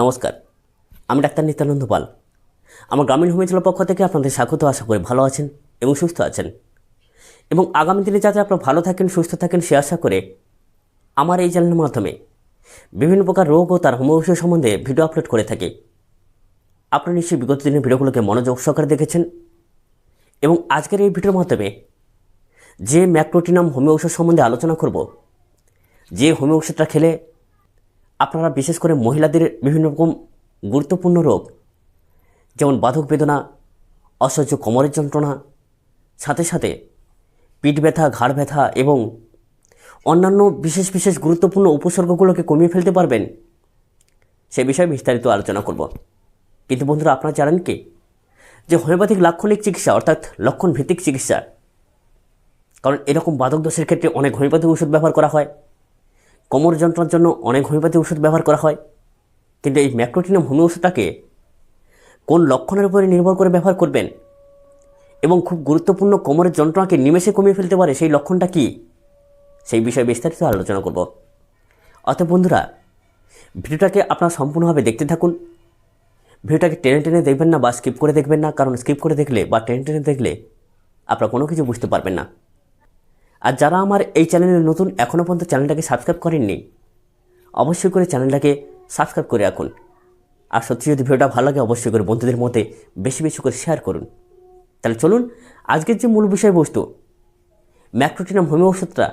নমস্কার, আমি ডাক্তার নিত্যানন্দ পাল। আমার গ্রামীণ হোমিওপ্যাথির পক্ষ থেকে আপনাদের স্বাগত, আশা করি ভালো আছেন এবং সুস্থ আছেন। এবং আগামী দিনে যাতে আপনারা ভালো থাকেন, সুস্থ থাকেন, সে আশা করে আমার এই চ্যানেলের মাধ্যমে বিভিন্ন প্রকার রোগ ও তার হোমিওপ্যাথি সম্বন্ধে ভিডিও আপলোড করে থাকি। আপনারা নিশ্চয়ই বিগত দিনের ভিডিওগুলোকে মনোযোগ সহকারে দেখেছেন এবং আজকের এই ভিডিওর মাধ্যমে যে ম্যাক্রোটিনাম হোমিও ঔষধ সম্বন্ধে আলোচনা করব, যে হোমিও ওষুধটা খেলে আপনারা বিশেষ করে মহিলাদের বিভিন্ন রকম গুরুত্বপূর্ণ রোগ, যেমন বাধক বেদনা, অসহ্য কোমরের যন্ত্রণা, সাথে সাথে পিঠ ব্যথা, ঘাড় ব্যথা এবং অন্যান্য বিশেষ বিশেষ গুরুত্বপূর্ণ উপসর্গগুলোকে কমিয়ে ফেলতে পারবেন। সে বিষয়ে বিস্তারিত আলোচনা করব। কিন্তু বন্ধুরা, আপনারা জানেন কি? যে হোমিওপ্যাথিক লাক্ষণিক চিকিৎসা, অর্থাৎ লক্ষণ ভিত্তিক চিকিৎসা, কারণ এরকম বাধক দোষের ক্ষেত্রে অনেক হোমিওপ্যাথিক ওষুধ ব্যবহার করা হয়। কোমর যন্ত্রণার জন্য অনেক হোমিওপ্যাথি ওষুধ ব্যবহার করা হয়। কিন্তু এই ম্যাক্রোটিনাম হোমিও ওষুধটাকে কোন লক্ষণের উপরে নির্ভর করে ব্যবহার করবেন? এবং খুব গুরুত্বপূর্ণ কোমরের যন্ত্রণাকে নিমেষে কমিয়ে ফেলতে পারে সেই লক্ষণটা কী? সেই বিষয়ে বিস্তারিত আলোচনা করব। অতএব বন্ধুরা, ভিডিওটাকে আপনারা সম্পূর্ণভাবে দেখতে থাকুন। ভিডিওটাকে টেনে টেনে দেখবেন না বা স্কিপ করে দেখবেন না, কারণ স্কিপ করে দেখলে বা টেনে টেনে দেখলে আপনারা কোনো কিছু বুঝতে পারবেন না। আর যারা আমার এই চ্যানেলে নতুন এখনও পর্যন্ত চ্যানেলটাকে সাবস্ক্রাইব করেননি, অবশ্যই করে চ্যানেলটাকে সাবস্ক্রাইব করে রাখুন। আর সত্যি যদি ভিডিওটা ভালো লাগে, অবশ্যই করে বন্ধুদের মধ্যে বেশি বেশি করে শেয়ার করুন। তাহলে চলুন, আজকের যে মূল বিষয়বস্তু, ম্যাক্রোটিনাম হোমিও ওষুধটা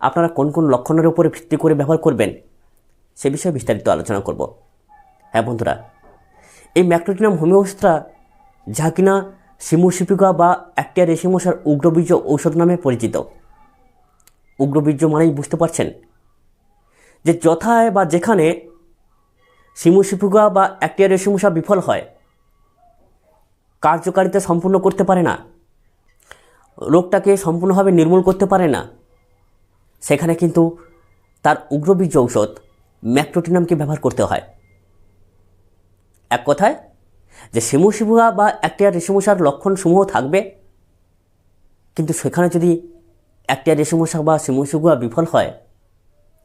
আপনারা কোন কোন লক্ষণের উপরে ভিত্তি করে ব্যবহার করবেন, সে বিষয়ে বিস্তারিত আলোচনা করব। হ্যাঁ বন্ধুরা, এই ম্যাক্রোটিনাম হোমিও ওষুধটা যা কিনা সিমোসিপিকা বা অ্যাক্টিয়া রেশিমশার উগ্রবীর্য ঔষধ নামে পরিচিত। উগ্রবীর্য মানেই বুঝতে পারছেন যে যথায় বা যেখানে সিমোসিপিকা বা অ্যাক্টিয়া রেশিমশা বিফল হয়, কার্যকারিতা সম্পূর্ণ করতে পারে না, রোগটাকে সম্পূর্ণভাবে নির্মূল করতে পারে না, সেখানে কিন্তু তার উগ্রবীর্য ঔষধ ম্যাক্রোটিনামকে ব্যবহার করতে হয়। এক কথায় যে সিমুসিবুয়া বা অ্যাক্টিয়া রেশমশার লক্ষণ সমূহ থাকবে। কিন্তু সেখানে যদি অ্যাক্টিয়া রেশমশা বা সিমুসিবুয়া বিফল হয়,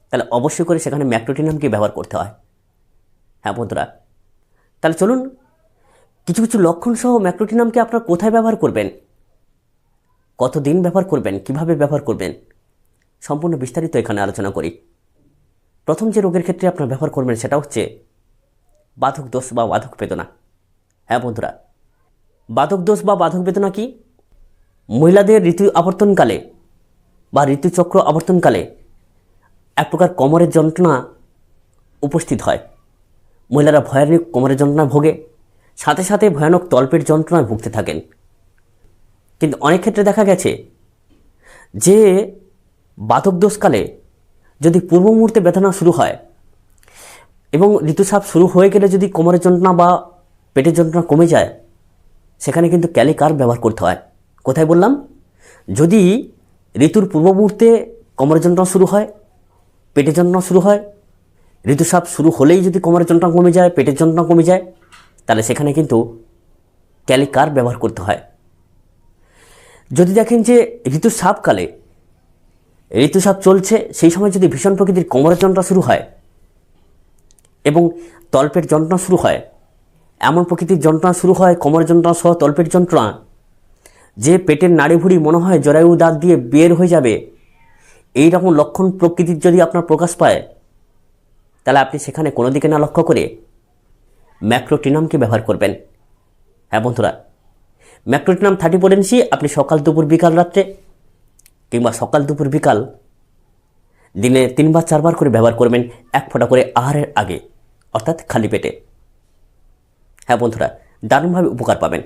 তাহলে অবশ্যই করে সেখানে ম্যাক্রোটিনামকে ব্যবহার করতে হয়। হ্যাঁ বন্ধুরা, তাহলে চলুন, কিছু কিছু লক্ষণ সহ ম্যাক্রোটিনামকে আপনারা কোথায় ব্যবহার করবেন? কতদিন ব্যবহার করবেন? কীভাবে ব্যবহার করবেন? সম্পূর্ণ বিস্তারিত এখানে আলোচনা করি। প্রথম যে রোগের ক্ষেত্রে আপনারা ব্যবহার করবেন সেটা হচ্ছে বাধক দোষ বা বাধক বেদনা। হ্যাঁ বন্ধুরা। বাধক দোষ বা বাধক বেদনা কি? মহিলাদের ঋতু আবর্তনকালে বা ঋতুচক্র আবর্তনকালে এক প্রকার কোমরের যন্ত্রণা উপস্থিত হয়। মহিলারা ভয়ানক কোমরের যন্ত্রণা ভোগে, সাথে সাথে ভয়ানক তল্পের যন্ত্রণায় ভুগতে থাকেন। কিন্তু অনেক ক্ষেত্রে দেখা গেছে যে বাধক দোষকালে যদি পূর্ব মুহূর্তে বেদনা শুরু হয় এবং ঋতুস্রাব শুরু হয়ে গেলে যদি কোমরের যন্ত্রণা বা পেটের যন্ত্রণা কমে যায়, সেখানে কিন্তু ক্যালিকার ব্যবহার করতে হয়। কোথায় বললাম? যদি ঋতুর পূর্ব মুহূর্তে কোমরের যন্ত্রণা শুরু হয়, পেটের যন্ত্রণা শুরু হয়, ঋতুস্রাব শুরু হলেই যদি কোমরের যন্ত্রণা কমে যায়, পেটের যন্ত্রণা কমে যায়, তাহলে সেখানে কিন্তু ক্যালিকার ব্যবহার করতে হয়। যদি দেখেন যে ঋতুস্রাবকালে, ঋতুস্রাব চলছে, সেই সময় যদি ভীষণ প্রকৃতির কোমরের যন্ত্রণা শুরু হয় এবং তল্পের যন্ত্রণা শুরু হয় এমন প্রকৃতির যন্ত্রণা শুরু হয়, কোমরের যন্ত্রণা সহ তল্পের যন্ত্রণা। যে পেটের নাড়িভুড়ি মনে হয় জরায়ু দাঁত দিয়ে বের হয়ে যাবে, এই রকম লক্ষণ প্রকৃতির যদি আপনার প্রকাশ পায়, তাহলে আপনি সেখানে কোনো দিকে না লক্ষ্য করে ম্যাক্রোটিনামকে ব্যবহার করবেন। হ্যাঁ বন্ধুরা, ম্যাক্রোটিনাম থার্টি পোটেন্সি আপনি সকাল, দুপুর, বিকাল, রাত্রে কিংবা সকাল, দুপুর, বিকাল দিনে তিনবার, চারবার করে ব্যবহার করবেন, এক ফোঁটা করে আহারের আগে, অর্থাৎ খালি পেটে। হ্যাঁ বন্ধুরা, দারুণভাবে উপকার পাবেন।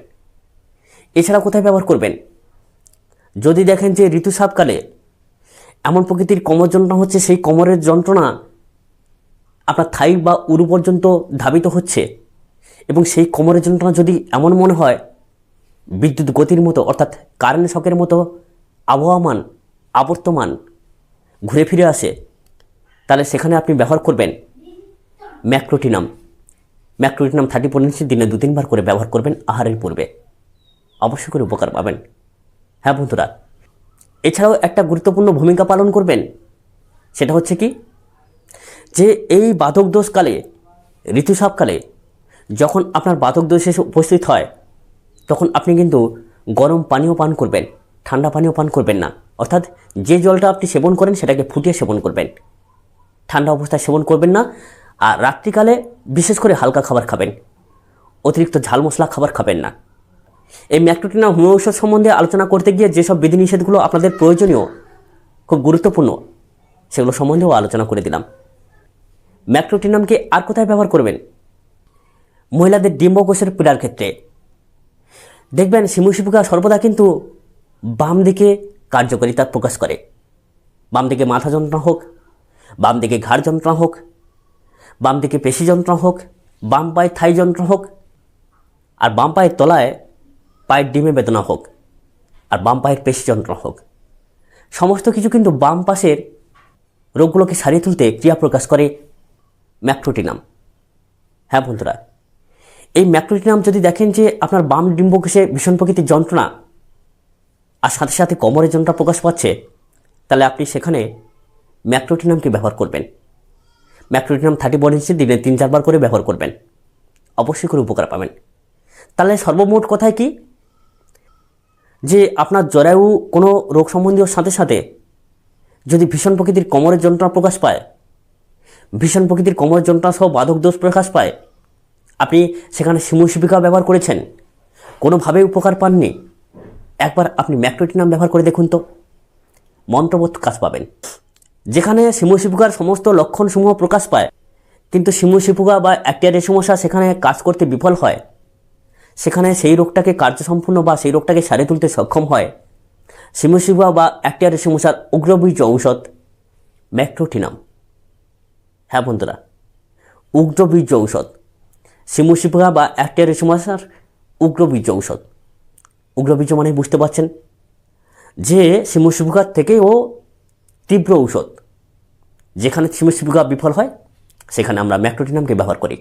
এছাড়া কোথায় ব্যবহার করবেন? যদি দেখেন যে ঋতুস্রাবকালে এমন প্রকৃতির কোমর যন্ত্রণা হচ্ছে, সেই কোমরের যন্ত্রণা আপনার থাই বা উরু পর্যন্ত ধাবিত হচ্ছে এবং সেই কোমরের যন্ত্রণা যদি এমন মনে হয়, বিদ্যুৎ গতির মতো, অর্থাৎ কারেন্ট শকের মতো আবহাওয়ামান আবর্তমান ঘুরে ফিরে আসে, তাহলে সেখানে আপনি ব্যবহার করবেন ম্যাক্রোটিনাম। ম্যাক্রোটিনাম থার্টি পনেন্সি দিনে দু তিনবার করে ব্যবহার করবেন আহারের পূর্বে। অবশ্যই করে উপকার পাবেন। হ্যাঁ বন্ধুরা, এছাড়াও একটা গুরুত্বপূর্ণ ভূমিকা পালন করবেন, সেটা হচ্ছে কি? যে এই বাধক দোষকালে ঋতুস্রাবকালে যখন আপনার বাতক দোষ এসে উপস্থিত হয়, তখন আপনি কিন্তু গরম পানীয় পান করবেন, ঠান্ডা পানীয় পান করবেন না। অর্থাৎ যে জলটা আপনি সেবন করেন সেটাকে ফুটিয়ে সেবন করবেন। ঠান্ডা অবস্থায় সেবন করবেন না আর রাত্রিকালে বিশেষ করে হালকা খাবার খাবেন। অতিরিক্ত ঝাল মশলা খাবার খাবেন না। এই ম্যাক্রোটিনা হোমিও ঔষধ সম্বন্ধে আলোচনা করতে গিয়ে যেসব বিধিনিষেধগুলো আপনাদের প্রয়োজনীয়, খুব গুরুত্বপূর্ণ, সেগুলো সম্বন্ধেও আলোচনা করে দিলাম। ম্যাক্রোটিনামকে আর কোথায় ব্যবহার করবেন? মহিলাদের ডিম্বকোষের পীড়ার ক্ষেত্রে। দেখবেন শিমুশিপুকা সর্বদা কিন্তু বাম দিকে কার্যকারিতা প্রকাশ করে। বাম দিকে মাথা যন্ত্রণা হোক, বাম দিকে ঘাড় যন্ত্রণা হোক বাম দিকে পেশি যন্ত্রণা হোক, বাম পায়ে থাই যন্ত্রণা হোক, আর বাম পায়ের তলায় পায়ের ডিমে বেদনা হোক, আর বাম পায়ের পেশি যন্ত্রণা হোক। সমস্ত কিছু কিন্তু বাম পাশের রোগগুলোকে সারিয়ে তুলতে ক্রিয়া প্রকাশ করে ম্যাক্রোটিনাম। হ্যাঁ বন্ধুরা, এই ম্যাক্রোটিনাম যদি দেখেন যে আপনার বাম ডিম্বকোষে ভীষণ প্রকৃতির যন্ত্রণা, আর সাথে সাথে কোমরের যন্ত্রণা প্রকাশ পাচ্ছে, তাহলে আপনি সেখানে ম্যাক্রোটিনামকে ব্যবহার করবেন। ম্যাক্রোটিনাম থার্টি বডি দিনে তিন চারবার করে ব্যবহার করবেন। অবশ্যই করে উপকার পাবেন। তাহলে সর্বমোট কথায় কি? যে আপনার জরায়ু কোনো রোগ সম্বন্ধীয় সাথে সাথে যদি ভীষণ প্রকৃতির কোমরের যন্ত্রণা প্রকাশ পায়, ভীষণ প্রকৃতির কোমরের যন্ত্রণা সহ বাধক দোষ প্রকাশ পায়, আপনি সেখানে শিমুশিপিকা ব্যবহার করেছেন, কোনোভাবেই উপকার পাননি, একবার আপনি ম্যাক্রোটিনাম ব্যবহার করে দেখুন তো। মন্ত্রবোধ কাজ পাবেন। যেখানে শিমুশিপুকার সমস্ত লক্ষণসমূহ প্রকাশ পায়, কিন্তু শিমুশিপুকা বা অ্যাক্টিয়ারের সমস্যা সেখানে কাজ করতে বিফল হয়। সেখানে সেই রোগটাকে কার্যসম্পূর্ণ বা সেই রোগটাকে সারিয়ে তুলতে সক্ষম হয়। শিমুশিপুকা বা অ্যাক্টিয়ারের সমস্যার উগ্রবীজ ঔষধ, ম্যাক্রোটিনাম। হ্যাঁ বন্ধুরা, উগ্রবীজ ঔষধ। শিমুশিপুকা বা অ্যাক্টিয়ারের সমস্যার উগ্রবীজ ঔষধ। উগ্রবীজ মানে বুঝতে পারছেন যে শিমুশিপুকার থেকেও তীব্র ঔষধ। যেখানে শিমুশিপুকা বিফল হয়, সেখানে আমরা ম্যাক্রোটিনামকে ব্যবহার করি।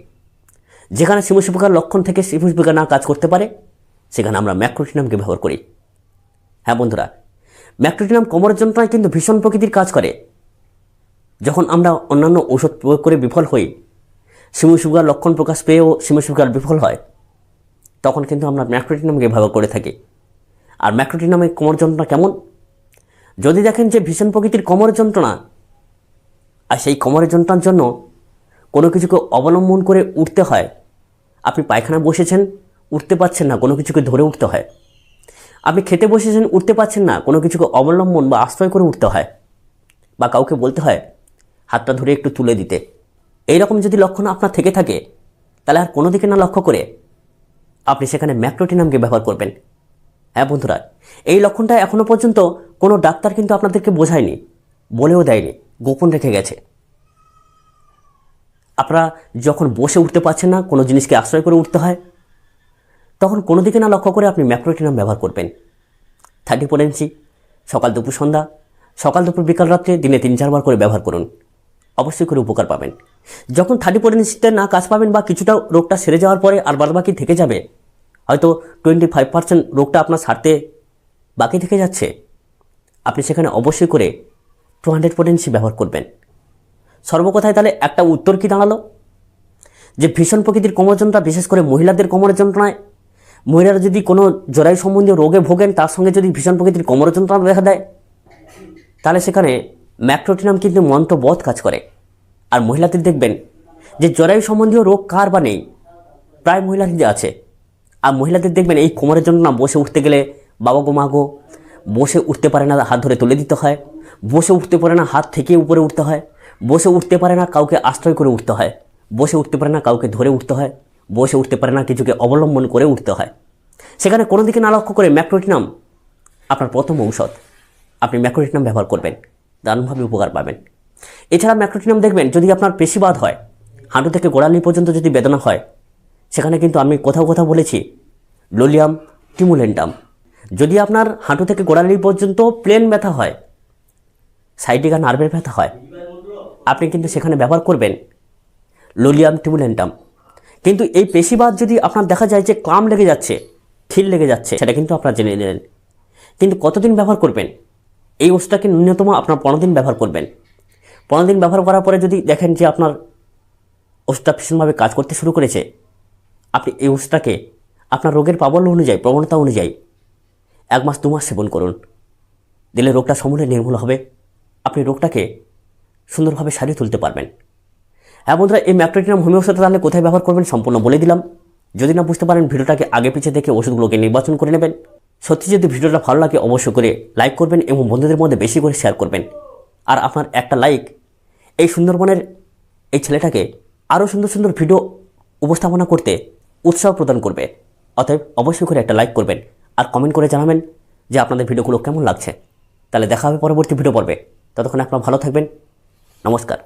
যেখানে শিমুশিপুকার লক্ষণ থেকে শিমুশিপুকা না কাজ করতে পারে, সেখানে আমরা ম্যাক্রোটিনামকে ব্যবহার করি। হ্যাঁ বন্ধুরা ম্যাক্রোটিনাম কোমরের যন্ত্রণায় কিন্তু ভীষণ প্রকৃতির কাজ করে। যখন আমরা অন্যান্য ঔষধ প্রয়োগ করে বিফল হই শিমুশিপুকার লক্ষণ প্রকাশ পেয়েও শিমুশিপুকার বিফল হয়, তখন কিন্তু আমরা ম্যাক্রোটিনামকে ব্যবহার করে থাকি। আর ম্যাক্রোটিনামের কোমর যন্ত্রণা কেমন? যদি দেখেন যে ভীষণ প্রকৃতির কোমরের যন্ত্রণা, আর সেই কোমরের যন্ত্রণার জন্য কোনো কিছুকে অবলম্বন করে উঠতে হয়, আপনি পায়খানা বসেছেন, উঠতে পারছেন না, কোনো কিছুকে ধরে উঠতে হয়। আপনি খেতে বসেছেন, উঠতে পারছেন না, কোনো কিছুকে অবলম্বন বা আশ্রয় করে উঠতে হয়, বা কাউকে বলতে হয়, হাতটা ধরে একটু তুলে দিতে। এইরকম যদি লক্ষণ আপনার থেকে থাকে, তাহলে আর কোনো দিকে না লক্ষ্য করে আপনি সেখানে ম্যাক্রোটিনামকে ব্যবহার করবেন। হ্যাঁ বন্ধুরা, এই লক্ষণটা এখনও পর্যন্ত কোনো ডাক্তার কিন্তু আপনাদেরকে বোঝায়নি, বলেও দেয়নি, গোপন রেখে গেছে। আপনারা যখন বসে উঠতে পারছেন না, কোনো জিনিসকে আশ্রয় করে উঠতে হয়, তখন কোনো দিকে না লক্ষ্য করে আপনি ম্যাক্রোটিনাম ব্যবহার করবেন। থার্টি ফোর ইঞ্চি, সকাল দুপুর সন্ধ্যা, সকাল দুপুর বিকাল রাত্রে দিনে তিন চারবার করে ব্যবহার করুন। অবশ্যই করে উপকার পাবেন। যখন থার্টি ফোর ইঞ্চিতে না কাজ পাবেন বা কিছুটা রোগটা সেরে যাওয়ার পরে আর বাদবাকি থেকে যাবে, হয়তো টোয়েন্টি ফাইভ পার্সেন্ট রোগটা আপনার সারতে বাকি থেকে যাচ্ছে। সেখানে অবশ্যই করে টু হান্ড্রেড পোটেন্সি ব্যবহার করবেন। সর্বকথায় তাহলে একটা উত্তর কি দাঁড়াল? যে ভীষণ প্রকৃতির কোমর যন্ত্রণা বিশেষ করে মহিলাদের কোমরের যন্ত্রণায় মহিলারা যদি কোনো জরায়ু সম্বন্ধীয় রোগে ভোগেন, তার সঙ্গে যদি ভীষণ প্রকৃতির কোমর যন্ত্রণা দেখা দেয়, তাহলে সেখানে ম্যাক্রোটিনাম কিন্তু মন্ত্রবধ কাজ করে। আর মহিলাদের দেখবেন যে জরায়ু সম্বন্ধীয় রোগ কার বা নেই, প্রায় মহিলাদের আছে। আর মহিলাদের দেখবেন এই কোমরের না বসে উঠতে গেলে, বাবা গো, মা গো বসে উঠতে পারে না, হাত ধরে তুলে দিতে হয়। বসে উঠতে পারে না, হাত থেকে উপরে উঠতে হয়। বসে উঠতে পারে না, কাউকে আশ্রয় করে উঠতে হয়। বসে উঠতে পারে না, কাউকে ধরে উঠতে হয়। বসে উঠতে পারে না, কিছুকে অবলম্বন করে উঠতে হয়। সেখানে কোনো দিকে না লক্ষ্য করে ম্যাক্রোটিনাম আপনার প্রথম ঔষধ। আপনি ম্যাক্রোটিনাম ব্যবহার করবেন। দারুণভাবে উপকার পাবেন। এছাড়া ম্যাক্রোটিনাম দেখবেন, যদি আপনার পেশিবাদ হয়, হাঁটু থেকে গোড়ালি পর্যন্ত যদি বেদনা হয়, সেখানে কিন্তু আমি কোথাও কোথাও বলেছি, লোলিয়াম, টিমুলেন্টাম। যদি আপনার হাঁটু থেকে গোড়ালি পর্যন্ত প্লেন ব্যথা হয় সাইটিকা নার্ভের ব্যথা হয়, আপনি কিন্তু সেখানে ব্যবহার করবেন লোলিয়াম টিমুলেন্টাম কিন্তু এই পেশিবাদ যদি আপনার দেখা যায় যে কাম লেগে যাচ্ছে খিল লেগে যাচ্ছে, সেটা কিন্তু আপনার জেনে নিলেন। কিন্তু কতদিন ব্যবহার করবেন? এই ওষুধটাকে ন্যূনতম আপনার পনেরো দিন ব্যবহার করবেন। পনেরো দিন ব্যবহার করার পরে যদি দেখেন যে আপনার ওষুধটা ভীষণভাবে কাজ করতে শুরু করেছে, আপনি এই ওষুধটাকে আপনার রোগের প্রাবল্য অনুযায়ী, প্রবণতা অনুযায়ী এক মাস দু মাস সেবন করুন। দিলে রোগটা সমূলে নির্মূল হবে। আপনি রোগটাকে সুন্দরভাবে সারিয়ে তুলতে পারবেন। হ্যাঁ বন্ধুরা, এই ম্যাপ্টোটিনাম হোমিও ওষুধটা তাহলে কোথায় ব্যবহার করবেন সম্পূর্ণ বলে দিলাম। যদি না বুঝতে পারেন, ভিডিওটাকে আগে পিছিয়ে দেখে ওষুধগুলোকে নির্বাচন করে নেবেন। সত্যি যদি ভিডিওটা ভালো লাগে, অবশ্যই করে লাইক করবেন এবং বন্ধুদের মধ্যে বেশি করে শেয়ার করবেন। আর আপনার একটা লাইক এই সুন্দরবনের এই ছেলেটাকে আরও সুন্দর সুন্দর ভিডিও উপস্থাপনা করতে উৎসাহ প্রদান করবে। অতএব অবশ্যই করে একটা লাইক করবেন। আর কমেন্ট করে জানাবেন যে আপনাদের ভিডিওগুলো কেমন লাগছে। তাহলে দেখা হবে পরবর্তী ভিডিও পর্বে। ততক্ষণ আপনারা ভালো থাকবেন। নমস্কার।